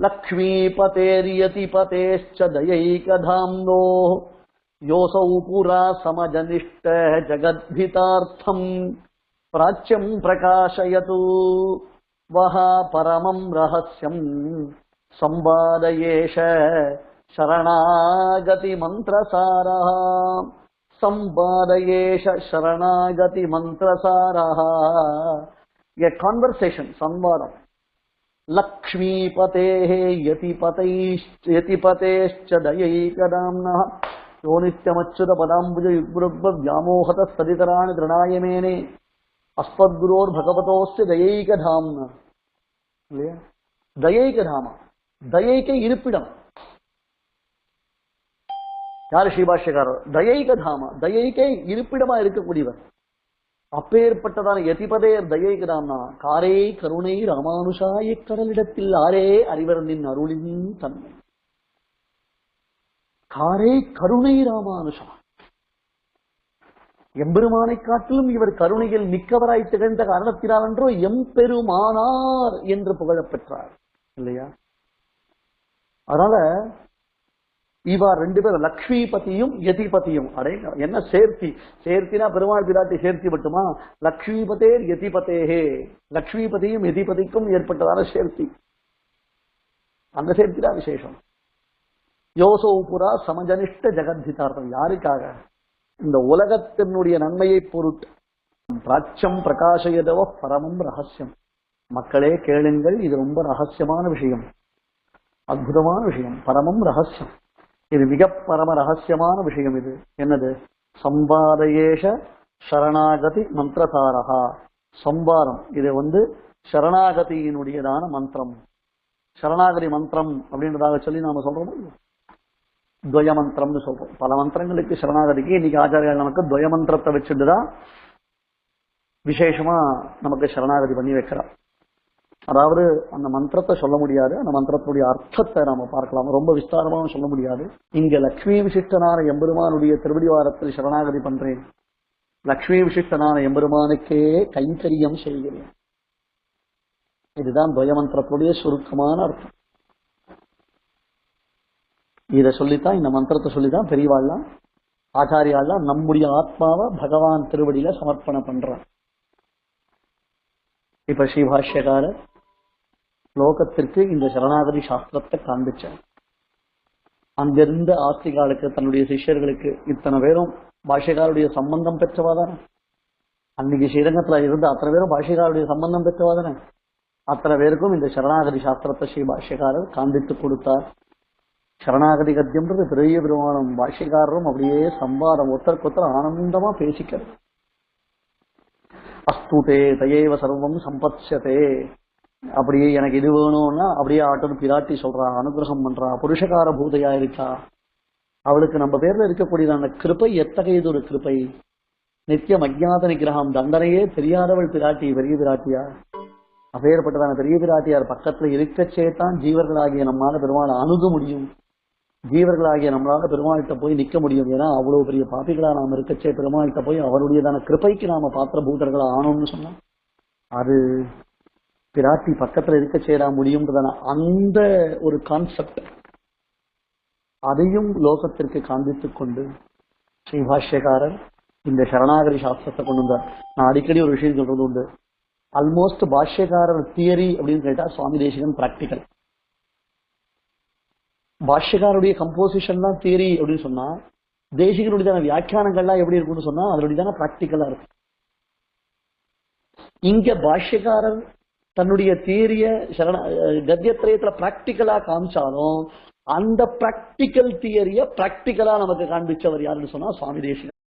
लक्ष्मीपतेर्यतिपतेश्च दयैकधाम्नो योऽसौ पुरा समजनिष्ठ जगद्भितार्थम्। प्राच्यम् प्रकाशयतु। वः परमम् रहस्यम् संवादयेष शरणागतिमन्त्रसारः। संवादयेष शरणागतिमन्त्रसारः। A conversation, संवादम्। लक्ष्मीपतेः यतिपतैश्च यतिपतेश्च दयैकदाम्नः यो नित्यमच्युतपदाम्बुजयुग्मव्यामोहतः सदितराणि दृढाय मेने அஸ்மத்குரோர் தயைகதாம்னா இல்லையா தயைகதாமா தயைக்க இருப்பிடம் யாரு ஸ்ரீபாஷ்யக்காரர் தயைகதாமா தயைக்கே இருப்பிடமா இருக்கக்கூடியவர் அப்பேற்பட்டதான எதிபதேர் தயைகதாம்னா காரே கருணை ராமானுஷா இக்கடலிடத்தில் ஆரே அறிவர் நின் அருளின் தன்மை. காரே கருணை ராமானுஷா. எம்பெருமானை காட்டிலும் இவர் கருணையில் மிக்கவராய் திகழ்ந்த காரணத்தினால் என்றோ எம்பெருமானார் என்று புகழப்பெற்றார் இல்லையா? அதனால இவா ரெண்டு பேரும் லக்ஷ்மிபதியும் யதிபதியும். அடே என்ன சேர்த்தி? சேர்த்தினா பெருமாள் பிராட்டி சேர்த்தி மட்டுமா லக்ஷ்மிபதேர் லக்ஷ்மி லக்ஷ்மிபதியும் யதிபதிக்கும் ஏற்பட்டதான சேர்த்தி. அந்த சேர்த்தி தான் விசேஷம் யோசோபுரா சமஜனிஷ்ட ஜெகத்திதார்த்தம் யாருக்காக? இந்த உலகத்தினுடைய நன்மையை பொருட்டு பிராச்சம் பிரகாசயதவ பரமம் ரகசியம். மக்களே கேளுங்கள் இது ரொம்ப ரகசியமான விஷயம். அற்புதமான விஷயம். பரமம் ரகசியம். இது மிக பரம ரகசியமான விஷயம் இது. என்னது? சம்பாதயேஷ சரணாகதி மந்திரதாரகா சம்பாரம். இது வந்து சரணாகதியினுடையதான மந்திரம். சரணாகதி மந்திரம் அப்படின்றதாக சொல்லி நாம சொல்றோம் துவய மந்திரம்னு சொல்றோம். பல மந்திரங்களுக்கு சரணாகதிக்கு இன்னைக்கு ஆச்சாரியால் நமக்கு துவய மந்திரத்தை வச்சுட்டு தான் விசேஷமா நமக்கு சரணாகதி பண்ணி வைக்கிறார். அதாவது அந்த மந்திரத்தை சொல்ல முடியாது. அந்த மந்திரத்துடைய அர்த்தத்தை நாம பார்க்கலாம். ரொம்ப விஸ்தாரமாவும் சொல்ல முடியாது. இங்க லக்ஷ்மி விசிஷ்டனான எம்பெருமானுடைய திருவடிவாரத்தில் சரணாகதி பண்றேன். லக்ஷ்மி விசிஷ்டனான எம்பெருமானுக்கே கைங்கரியம் செய்கிறேன். இதுதான் துவயமந்திரத்துடைய சுருக்கமான அர்த்தம். இதை சொல்லித்தான் இந்த மந்திரத்தை சொல்லித்தான் பெரியவாள்லாம் ஆச்சாரியாள்லாம் நம்முடைய ஆத்மாவை பகவான் திருவடியில சமர்ப்பணம் பண்றான். இப்ப ஸ்ரீபாஷ்யகாரர் ஸ்லோகத்திற்கு இந்த சரணாகதி சாஸ்திரத்தை காண்பிச்சார். அங்கிருந்த ஆஸ்திகாலுக்கு தன்னுடைய சிஷ்யர்களுக்கு இத்தனை பேரும் பாஷ்யக்காருடைய சம்பந்தம் பெற்றவாதானே? அன்னைக்கு ஸ்ரீரங்கத்துல இருந்த அத்தனை பேரும் பாஷ்யக்காருடைய சம்பந்தம் பெற்றவாதானே? அத்தனை பேருக்கும் இந்த சரணாகதி சாஸ்திரத்தை ஸ்ரீ பாஷ்யக்காரர் காண்பித்து கொடுத்தார். சரணாகதி கத்தியம்ன்றது பெரிய பெருமானம் பாஷ்யக்காரரும் அப்படியே சம்பாதம் ஒருத்தருக்கு ஒருத்தர் ஆனந்தமா பேசிக்கிறது அஸ்துதே தயேவ சர்வம் சம்பத்யதே அப்படியே எனக்கு இது வேணும்னா அப்படியே ஆட்டம் பிராட்டி சொல்றா அனுகிரகம் பண்றா புருஷகார பூதையா இருக்கா அவளுக்கு நம்ம பேர்ல இருக்கக்கூடிய அந்த கிருப்பை எத்தகையது ஒரு கிருப்பை நித்தியம் அஜாத நிகிரகம் தண்டனையே தெரியாதவள் பிராட்டி பெரிய பிராட்டியா? அப்பேற்பட்டதான பெரிய பிராட்டியார் பக்கத்துல இருக்கச்சே தான் ஜீவர்களாகிய நம்மால பெருமாளை அணுக முடியும். ஜீவர்களாகிய நம்மளால பெருமாள்கிட்ட போய் நிக்க முடியும். ஏன்னா அவ்வளவு பெரிய பாப்பிகளா நாம் இருக்கச்சே பெருமாள்கிட்ட போய் அவருடையதான கிருப்பைக்கு நாம பாத்திர பூதர்களா ஆனோம்னு சொன்னா அது பிராட்டி பக்கத்துல இருக்க சேரா முடியும்ன்றதான அந்த ஒரு கான்செப்ட் அதையும் லோகத்திற்கு காண்பித்துக் கொண்டு ஸ்ரீபாஷ்யக்காரர் இந்த சரணாகரி சாஸ்திரத்தை கொண்டு வந்தார். நான் அடிக்கடி ஒரு விஷயம் சொல்றது உண்டு. ஆல்மோஸ்ட் பாஷ்யக்காரர் தியரி அப்படின்னு கேட்டா சுவாமி தேசிகன் பிராக்டிக்கல் பாஷ்யக்காருடைய கம்போசிஷன் தான் தியரி அப்படின்னு சொன்னா தேசிகனுடையதான வியாக்கியானங்கள்லாம் எப்படி இருக்கும்னு சொன்னா அதனுடையதான பிராக்டிக்கலா இருக்கு இங்க பாஷ்யக்காரர் தன்னுடைய தியரிய சரண கத்தியத்திரயத்துல பிராக்டிக்கலா காமிச்சாலும் அந்த பிராக்டிக்கல் தியரிய பிராக்டிக்கலா நமக்கு காண்பிச்சவர் யாருன்னு சொன்னா சுவாமி தேசிகன்.